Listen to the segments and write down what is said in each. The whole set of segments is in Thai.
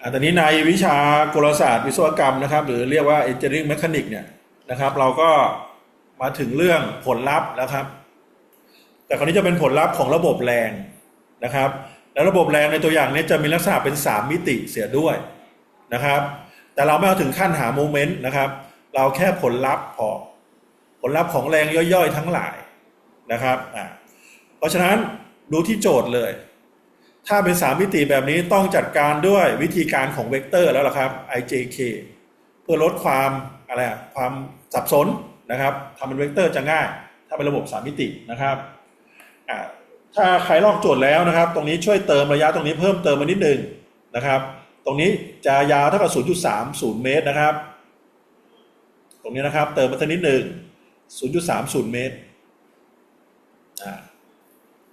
อ่าตอนนี้ในวิชากลศาสตร์วิศวกรรมนะครับ หรือเรียกว่า engineering mechanics เนี่ยนะครับ เราก็มาถึงเรื่องผลลัพธ์แล้วครับ แต่คราวนี้จะเป็นผลลัพธ์ของระบบแรงนะครับ แล้วระบบแรงในตัวอย่างนี้จะมีลักษณะเป็น 3 มิติเสียด้วยนะครับ แต่เราไม่เอาถึงขั้นหาโมเมนต์นะครับ เราแค่ผลลัพธ์พอผลลัพธ์ของแรงย่อยๆ ทั้งหลายนะครับอ่าเพราะฉะนั้นดูที่โจทย์เลย ถ้าเป็นสามมิติแบบนี้ต้องจัดการด้วยวิธีการของเวกเตอร์แล้วล่ะครับ ijk เพื่อลดความอะไรความสับสนนะครับทำเป็นเวกเตอร์จะง่าย ถ้าเป็นระบบสามมิตินะครับถ้าใครลอกโจทย์แล้วนะครับ ตรงนี้ช่วยเติมระยะตรงนี้เพิ่มเติมมานิดนึงนะครับ ตรงนี้จะยาวเท่ากับ 0.30 เมตรนะครับ ตรงนี้นะครับเติมมาสักนิดหนึ่ง0.30 เมตร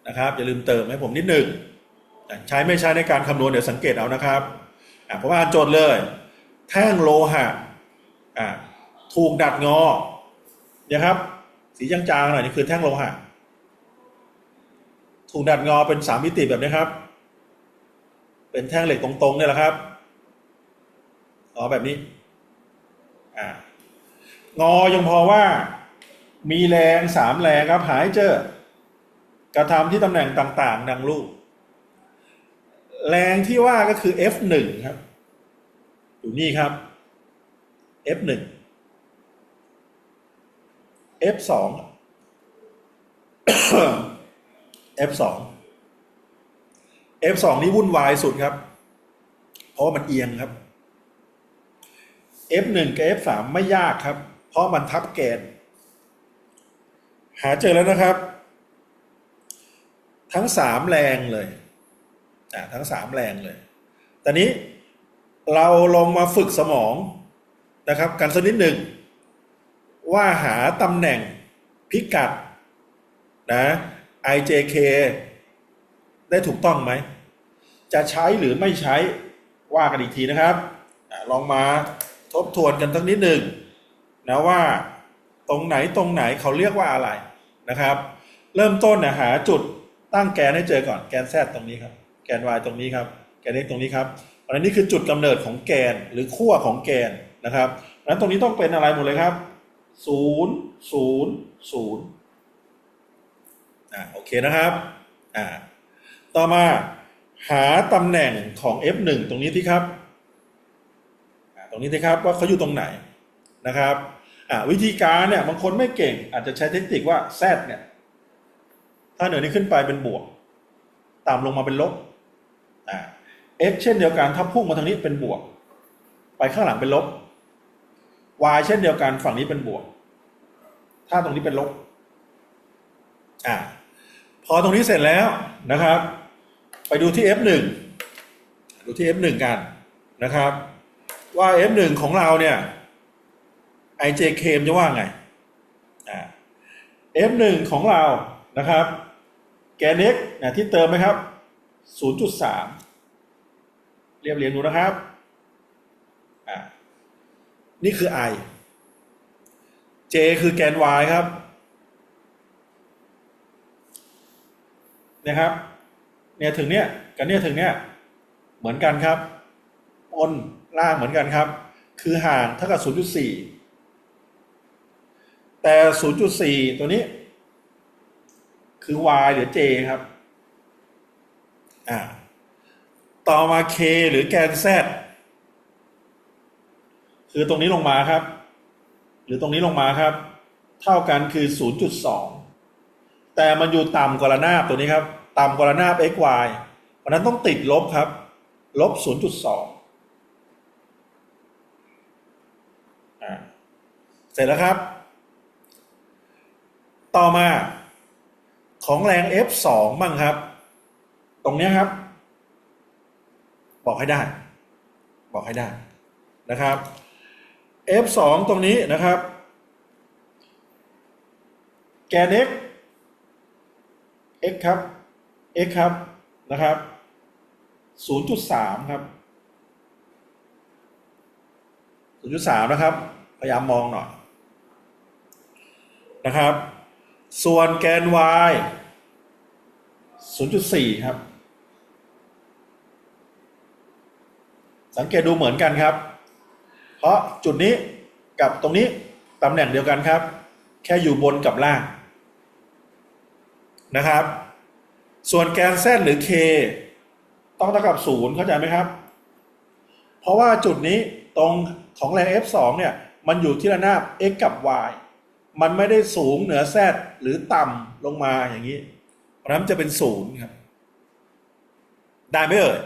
นะครับอย่าลืมเติมให้ผมนิดหนึ่ง ใช้ไม่ใช้ในการคำนวณเดี๋ยวสังเกตเอานะครับเพราะว่าอ่านโจทย์เลย แท่งโลหะถูกดัดงอเนี่ยครับ สีจางๆหน่อยนี่คือแท่งโลหะถูกดัดงอเป็นสามมิติแบบนี้ครับ เป็นแท่งเหล็กตรงๆเนี่ยแหละครับงอแบบนี้อ่างอยังพอว่ามีแรงสามแรงครับหายเจอกระทำที่ตำแหน่งต่าง ๆ ดังรูป แรงที่ว่าก็คือ F1 ครับ อยู่นี่ครับ F1 F2 F2 F2 นี่วุ่นวายสุดครับ เพราะมันเอียงครับ F1 กับ F3 ไม่ยากครับ เพราะมันทับแกน หาเจอแล้วนะครับ ทั้งสามแรงเลย ทั้งสามแรงเลย ตอนนี้เราลองมาฝึกสมองนะครับ กันสักนิดหนึ่งว่าหาตำแหน่งพิกัดนะ IJK ได้ถูกต้องไหม จะใช้หรือไม่ใช้ว่ากันอีกทีนะครับลองมาทบทวนกันสักนิดหนึ่งนะว่าตรงไหนตรงไหนเขาเรียกว่าอะไรนะครับ เริ่มต้นนะหาจุดตั้งแกนให้เจอก่อนแกนแซตรงนี้ครับ แกน y ตรงนี้ครับ แกน x ตรงนี้ครับเพราะนั้นนี่คือจุดกำเนิดของแกนหรือขั้วของแกนนะครับเพราะนั้นตรงนี้ต้องเป็นอะไรหมดเลยครับศูนย์ศูนย์ศูนย์อ่าโอเคนะครับอ่าต่อมาหาตำแหน่งของ f1 ตรงนี้ที่ครับอ่าตรงนี้ที่ครับว่าเขาอยู่ตรงไหนนะครับอ่าวิธีการเนี่ยบางคนไม่เก่งอาจจะใช้เทคนิคว่า z เนี่ยถ้าเหนือนี้ขึ้นไปเป็นบวก ต่ำลงมาเป็นลบ x เช่นเดียวกันถ้าพุ่งมาทางนี้เป็นบวก ไปข้างหลังเป็นลบ y เช่นเดียวกันฝั่งนี้เป็นบวก ถ้าตรงนี้เป็นลบอ่าพอตรงนี้เสร็จแล้วนะครับ ไปดูที่ f1 ดูที่ f1 กันนะครับ ว่า f1 ของเราเนี่ย ijk จะว่าไงอ่า f1 ของเรานะครับ แกน x นะที่เติมไหมครับ 0.3 เรียบเรียงดูนะครับอ่านี่คือ i j คือแกน y ครับนะครับ เนี่ยถึงเนี่ยกับเนี่ยถึงเนี่ยเหมือนกันครับบนล่างเหมือนกันครับ คือห่างเท่ากับ 0.4 แต่ 0.4 ตัวนี้ คือ y หรือ j ครับ อ่าต่อมา k หรือแกน z คือตรงนี้ลงมาครับ หรือตรงนี้ลงมาครับ เท่ากันคือ 0.2 แต่มันอยู่ต่ำกว่าระนาบตัวนี้ครับ ต่ำกว่าระนาบ x y เพราะนั้นต้องติดลบครับ ลบ 0.2อ่าเสร็จแล้วครับ ต่อมาของแรง F2 บ้างครับ ตรงนี้ครับ บอกให้ได้ บอกให้ได้นะครับ F2 ตรงนี้นะครับ แกน x x ครับ x ครับนะครับ 0.3 ครับ 0.3 นะครับ พยายามมองหน่อยนะครับ ส่วนแกน y 0.4 ครับ สังเกตดูเหมือนกันครับ เพราะจุดนี้กับตรงนี้ตำแหน่งเดียวกันครับ แค่อยู่บนกับล่างนะครับ ส่วนแกน z หรือ k ต้องเท่ากับศูนย์เข้าใจไหมครับ เพราะว่าจุดนี้ตรงของแรง F2 เนี่ยมันอยู่ที่ระนาบ x กับ y มันไม่ได้สูงเหนือ z หรือต่ำลงมาอย่างนี้เพราะฉะนั้นจะเป็นศูนย์ครับ ได้ไหมเอ่ย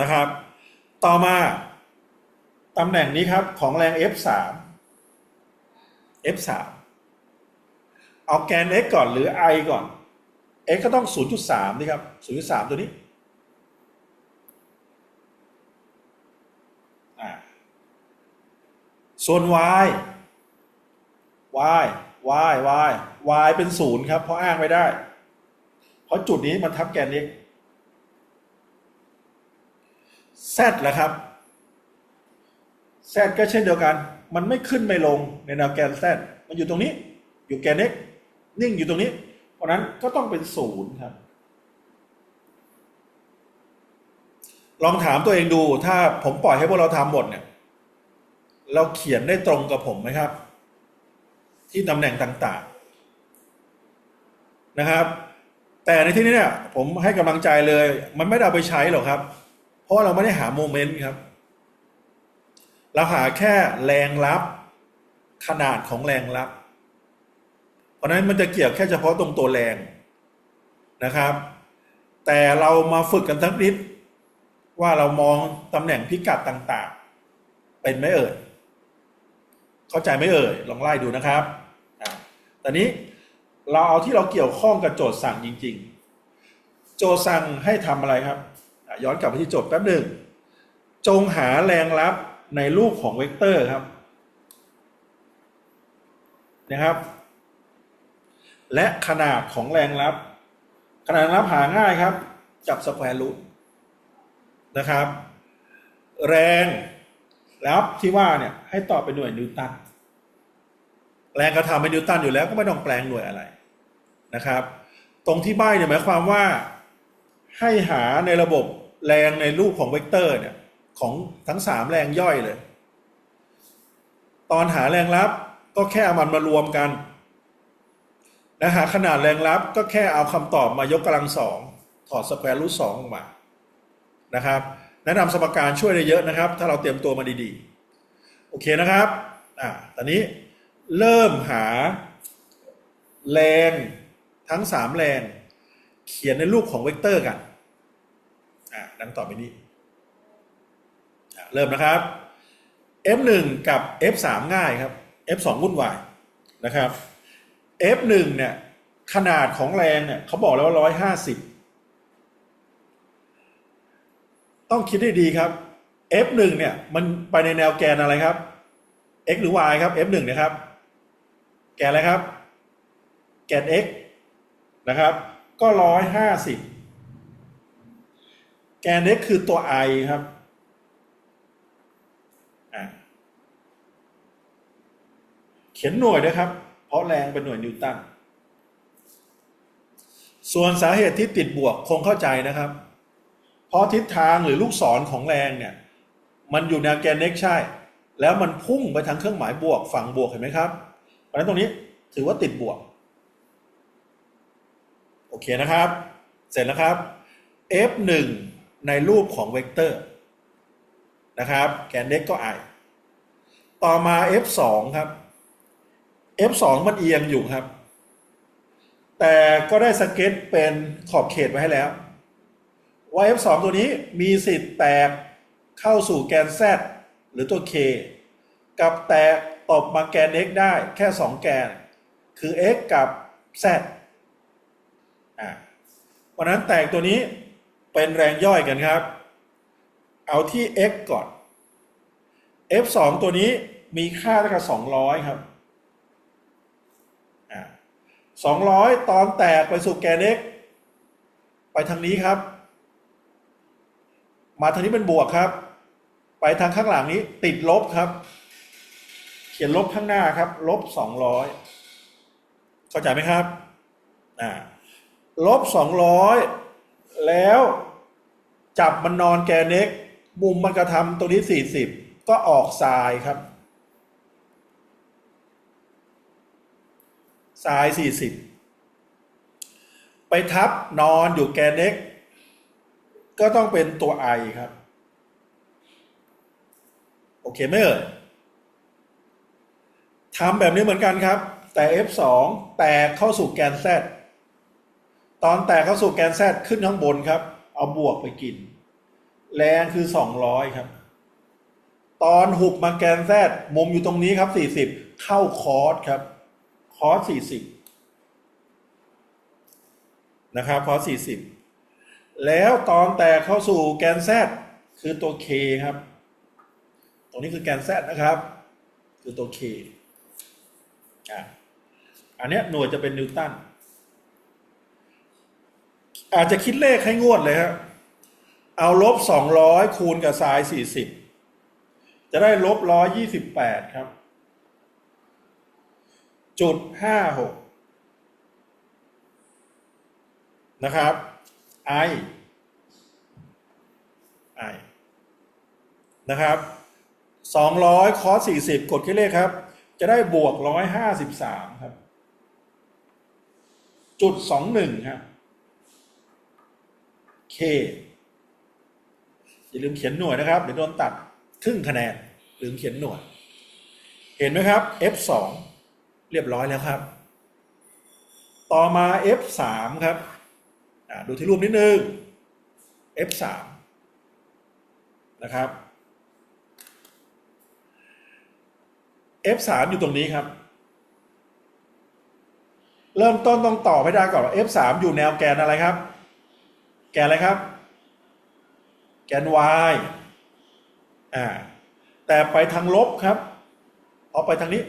นะครับ ต่อมาตำแหน่งนี้ครับของแรง F3 F3 เอาแกน x ก่อนหรือ i ก่อน x ก็ต้อง 0.3 นี่ครับ 0.3 ตัวนี้ส่วน y y y y y เป็นศูนย์ครับ เพราะอ้างไม่ได้ เพราะจุดนี้มันทับแกน x z แหละครับ z ก็เช่นเดียวกัน มันไม่ขึ้นไม่ลงในแนวแกน z มันอยู่ตรงนี้ อยู่แกน x นิ่งอยู่ตรงนี้ เพราะนั้นก็ต้องเป็นศูนย์ครับ ลองถามตัวเองดูถ้าผมปล่อยให้พวกเราทำหมดเนี่ย เราเขียนได้ตรงกับผมไหมครับ ที่ตำแหน่งต่างๆ นะครับ แต่ในที่นี้เนี่ย ผมให้กำลังใจเลย มันไม่ได้เอาไปใช้หรอกครับ ราะว่าเราไม่ได้หาโมเมนต์ครับ เราหาแค่แรงรับ ขนาดของแรงรับ เพราะนั้นมันจะเกี่ยวแค่เฉพาะตรงตัวแรงนะครับ แต่เรามาฝึกกันทั้งนิดว่าเรามองตำแหน่งพิกัดต่างๆ เป็นไหมเอ่ยเข้าใจไหมเอ่ยลองไล่ดูนะครับตอนนี้เราเอาที่เราเกี่ยวข้องกับโจทย์สั่งจริง ๆ โจทย์สั่งให้ทำอะไรครับ ย้อนกลับไปที่โจทย์แป๊บหนึ่ง จงหาแรงรับในรูปของเวกเตอร์ครับ นะครับ และขนาดของแรงรับ ขนาดรับหาง่ายครับ จับสแควร์รูทนะครับ แรงรับที่ว่าเนี่ยให้ตอบเป็นหน่วยนิวตัน แรงกระทำเป็นนิวตันอยู่แล้วก็ไม่ต้องแปลงหน่วยอะไรนะครับ ตรงที่ใบเนี่ยหมายความว่าให้หาในระบบ แรงในรูปของเวกเตอร์เนี่ยของทั้งสามแรงย่อยเลย ตอนหาแรงรับก็แค่เอามันมารวมกัน และหาขนาดแรงรับก็แค่เอาคำตอบมายกกำลังสองถอดสแควร์รูทสองออกมานะครับแนะนำสมการช่วยได้เยอะนะครับ ถ้าเราเตรียมตัวมาดีๆ โอเคนะครับอ่าตอนนี้เริ่มหาแรงทั้งสามแรง เขียนในรูปของเวกเตอร์กัน อ่าดังต่อไปนี้เริ่มนะครับ F1 กับ F3 ง่ายครับ F2 วุ่นวายนะครับ F1 เนี่ยขนาดของแรงเนี่ยเขาบอกแล้วว่าร้อยห้าสิบต้องคิดให้ดีครับ F1 เนี่ยมันไปในแนวแกนอะไรครับ x หรือ y ครับ F1 นะครับ แกนอะไรครับ แกน x นะครับ ก็ร้อยห้าสิบ แกน x คือตัว i ครับเขียนหน่วยด้วยครับ เพราะแรงเป็นหน่วยนิวตัน ส่วนสาเหตุที่ติดบวกคงเข้าใจนะครับ เพราะทิศทางหรือลูกศรของแรงเนี่ย มันอยู่แนวแกน x ใช่ แล้วมันพุ่งไปทางเครื่องหมายบวกฝั่งบวกเห็นไหมครับ เพราะฉะนั้นตรงนี้ถือว่าติดบวก โอเคนะครับ เสร็จแล้วครับ f1 ในรูปของเวกเตอร์นะครับ แกน x ก็ i ต่อมา f2 ครับ f2 มันเอียงอยู่ครับ แต่ก็ได้สเก็ตเป็นขอบเขตไว้ให้แล้ว ว่า f2 ตัวนี้มีสิทธิ์แตกเข้าสู่แกน z หรือตัว k กับแตกตบมาแกน x ได้แค่ 2 แกน คือ x กับ z อ่าเพราะนั้นแตกตัวนี้ เป็นแรงย่อยกันครับ เอาที่ x ก่อน f2 ตัวนี้มีค่าเท่ากับ200 ครับอ่า200 ตอนแตกไปสู่แกน x ไปทางนี้ครับ มาทางนี้เป็นบวกครับ ไปทางข้างหลังนี้ติดลบครับ เขียนลบข้างหน้าครับ ลบสองร้อยเข้าใจไหมครับลบสองร้อย แล้วจับมันนอนแกน x มุมมันกระทำตรงนี้สี่สิบก็ออกทรายครับทรายสี่สิบไปทับนอนอยู่แกนเอ็ก ก็ต้องเป็นตัวไอครับ โอเคไหมเอ่ยทำแบบนี้เหมือนกันครับ แต่ F2 แตกเข้าสู่แกน Z ตอนแตกเข้าสู่แกน Z ขึ้นข้างบนครับ เอาบวกไปกิน แรงคือ200ครับ ตอนหุบมาแกน Z มุมอยู่ตรงนี้ครับ40เข้าคอร์สครับ คอร์ส40นะครับคอร์ส40แล้วตอนแตกเข้าสู่แกน Z คือตัว K ครับ ตรงนี้คือแกน Z นะครับ คือตัว K อะอันนี้หน่วยจะเป็นนิวตัน อาจจะคิดเลขให้งวดเลยครับเอาลบสองร้อยคูณกับไซน์สี่สิบจะได้ลบร้อยยี่สิบแปดครับ จุดห้าหกนะครับ I I นะครับสองร้อยคอสสี่สิบกดคิดเลขครับ จะได้บวกร้อยห้าสิบสามครับ จุดสองหนึ่งครับ K อย่าลืมเขียนหน่วยนะครับเดี๋ยวโดนตัดครึ่งคะแนนลืมเขียนหน่วย เห็นไหมครับ F2 เรียบร้อยแล้วครับ ต่อมา F3 ครับดูที่รูปนิดนึง F3 นะครับ F3 อยู่ตรงนี้ครับ เริ่มต้นต้องต่อบให้ได้ก่อนว่า F3 อยู่แนวแกนอะไรครับ แกนอะไรครับ แกน y อ่าแต่ไปทางลบครับ เอาไปทางนี้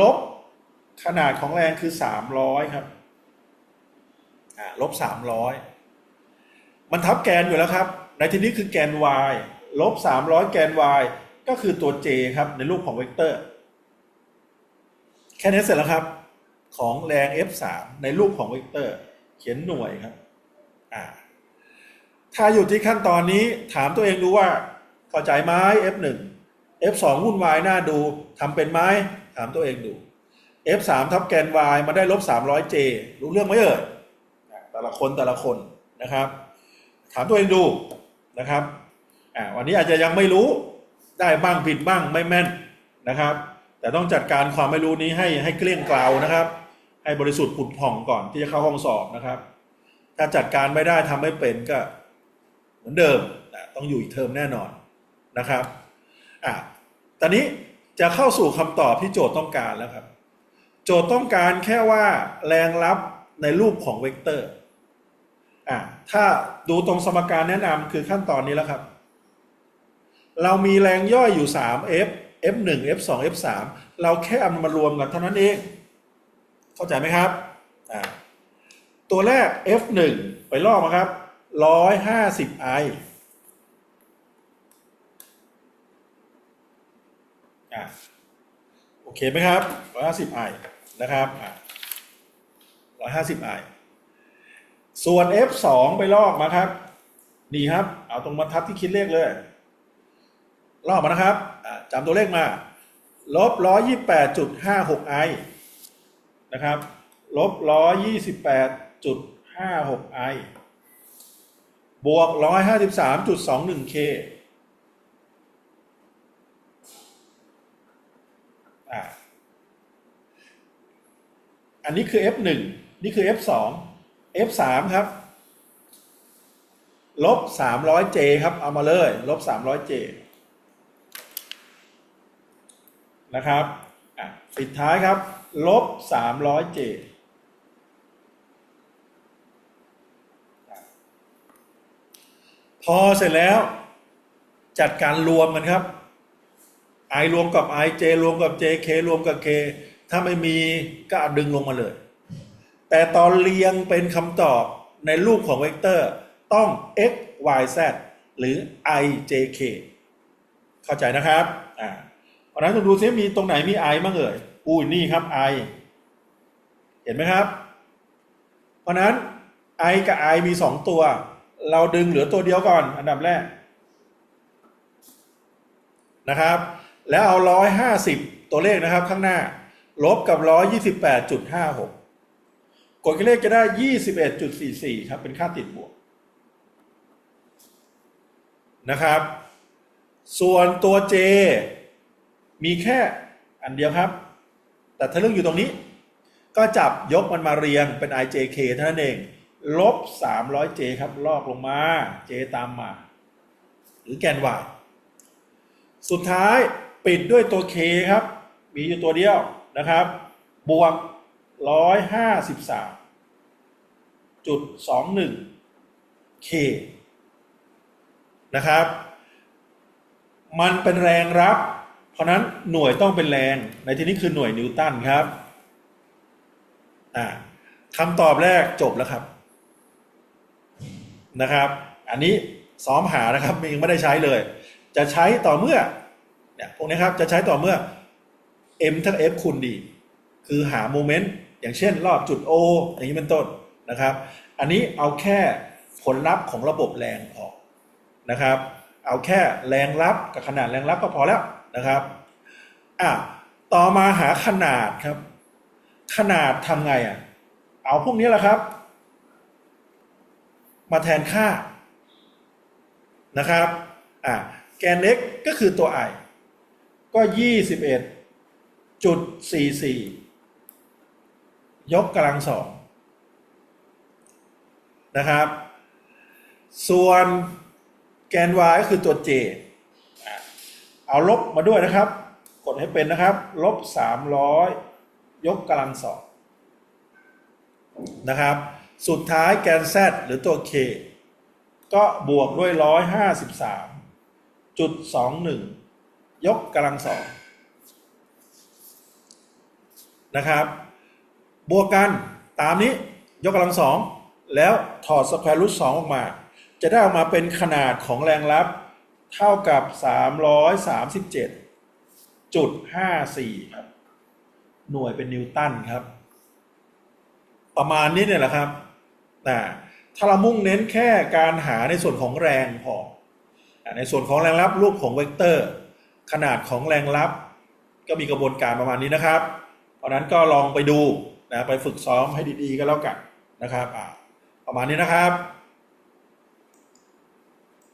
ลบขนาดของแรงคือสามร้อยครับอ่าลบสามร้อยมันทับแกนอยู่แล้วครับ ในที่นี้คือแกน y ลบสามร้อยแกน y ก็คือตัว j ครับ ในรูปของเวกเตอร์ แค่นี้เสร็จแล้วครับ ของแรง f3 ในรูปของเวกเตอร์ เขียนหน่วยครับ อ่าถ้าอยู่ที่ขั้นตอนนี้ถามตัวเองดูว่าเข้าใจไหม F1 F2 วุ่นวายน่าดูทำเป็นไหมถามตัวเองดู F3 ทับแกน y มาได้ลบ 300j รู้เรื่องไหมเอ่ยแต่ละคนแต่ละคนนะครับ ถามตัวเองดูนะครับอ่าวันนี้อาจจะยังไม่รู้ได้บ้างผิดบ้างไม่แม่นนะครับ แต่ต้องจัดการความไม่รู้นี้ให้ให้เกลี้ยงกล่านะครับ ให้บริสุทธิ์ผุดผ่องก่อนที่จะเข้าห้องสอบนะครับ ถ้าจัดการไม่ได้ทำไม่เป็นก็เหมือนเดิมนะต้องอยู่อีกเทอมแน่นอนนะครับอะตอนนี้จะเข้าสู่คำตอบที่โจทย์ต้องการแล้วครับ โจทย์ต้องการแค่ว่าแรงรับในรูปของเวกเตอร์อะถ้าดูตรงสมการแนะนำคือขั้นตอนนี้แล้วครับ เรามีแรงย่อยอยู่ 3 f f1 f2 f3 เราแค่เอามันมารวมกันเท่านั้นเอง เข้าใจไหมครับอ่า ตัวแรก f1 ไปลอกมาครับ150 i อ่าโอเคไหมครับ150 i นะครับอ่า150 i ส่วน f2 ไปลอกมาครับ นี่ครับ เอาตรงบรรทัดที่คิดเลขเลย ลอกมานะครับจำตัวเลขมาลบ128.56 i นะครับลบ128.56 i บ จุดห้าหกไอบวกร้อยห้าสิบสามจุดสองหนึ่งเคอ่าอันนี้คือ f หนึ่งนี่คือ f สอง f สามครับ ลบสามร้อยเจครับ เอามาเลย ลบสามร้อยเจนะครับปิดท้ายครับ ลบสามร้อยเจ พอเสร็จแล้ว จัดการรวมกันครับ i รวมกับ i j รวมกับ j k รวมกับ k ถ้าไม่มีก็ดึงลงมาเลย แต่ตอนเรียงเป็นคำตอบในรูปของเวกเตอร์ต้อง x y z หรือ i j k เข้าใจนะครับอ่าเพราะนั้นต้องดูซิมีตรงไหนมี i บ้างเอ่ยอุ้ยนี่ครับ i เห็นไหมครับ เพราะนั้น i กับ i มีสองตัว เราดึงเหลือตัวเดียวก่อน อันดับแรกนะครับ แล้วเอาร้อยห้าสิบตัวเลขนะครับข้างหน้า ลบกับร้อยยี่สิบแปดจุดห้าหกกดเลขจะได้ยี่สิบเอ็ดจุดสี่สี่ครับ เป็นค่าติดบวกนะครับ ส่วนตัว J มีแค่อันเดียวครับ แต่ถ้าเรื่องอยู่ตรงนี้ ก็จับยกมันมาเรียงเป็น ijk เท่านั้นเอง ลบ 300j ครับ ลอกลงมา j ตามมา หรือแกน y สุดท้ายปิดด้วยตัว k ครับ มีอยู่ตัวเดียวนะครับ บวก 153จุด21 k นะครับ มันเป็นแรงรับ เพราะนั้นหน่วยต้องเป็นแรง ในที่นี้คือหน่วยนิวตันครับอ่าคำตอบแรกจบแล้วครับ นะครับ อันนี้ซ้อมหานะครับยังไม่ได้ใช้เลย จะใช้ต่อเมื่อเนี่ยพวกนี้ครับจะใช้ต่อเมื่อ m เท่า f คูณ d คือหาโมเมนต์อย่างเช่นรอบจุด O อย่างนี้เป็นต้นนะครับ อันนี้เอาแค่ผลลัพธ์ของระบบแรงออกนะครับ เอาแค่แรงรับกับขนาดแรงรับก็พอแล้วนะครับอะต่อมาหาขนาดครับ ขนาดทำไงอะเอาพวกนี้แหละครับ มาแทนค่านะครับอะแกน x ก็คือตัว i ก็ยี่สิบเอ็ดจุดสี่สี่ยกกำลังสองนะครับ ส่วนแกน y ก็คือตัว j เอาลบมาด้วยนะครับ กดให้เป็นนะครับ ลบสามร้อยยกกำลังสองนะครับ สุดท้ายแกน z หรือตัว k ก็บวกด้วยร้อยห้าสิบสามจุดสองหนึ่งยกกำลังสองนะครับ บวกกันตามนี้ยกกำลังสองแล้วถอดสแควร์รูทสองออกมา จะได้ออกมาเป็นขนาดของแรงรับเท่ากับสามร้อยสามสิบเจ็ดจุดห้าสี่ครับ หน่วยเป็นนิวตันครับ ประมาณนี้เนี่ยแหละครับ นะถ้าเรามุ่งเน้นแค่การหาในส่วนของแรงพอ ในส่วนของแรงรับรูปของเวกเตอร์ ขนาดของแรงรับ ก็มีกระบวนการประมาณนี้นะครับ เพราะนั้นก็ลองไปดูนะไปฝึกซ้อมให้ดีๆก็แล้วกันนะครับประมาณนี้นะครับ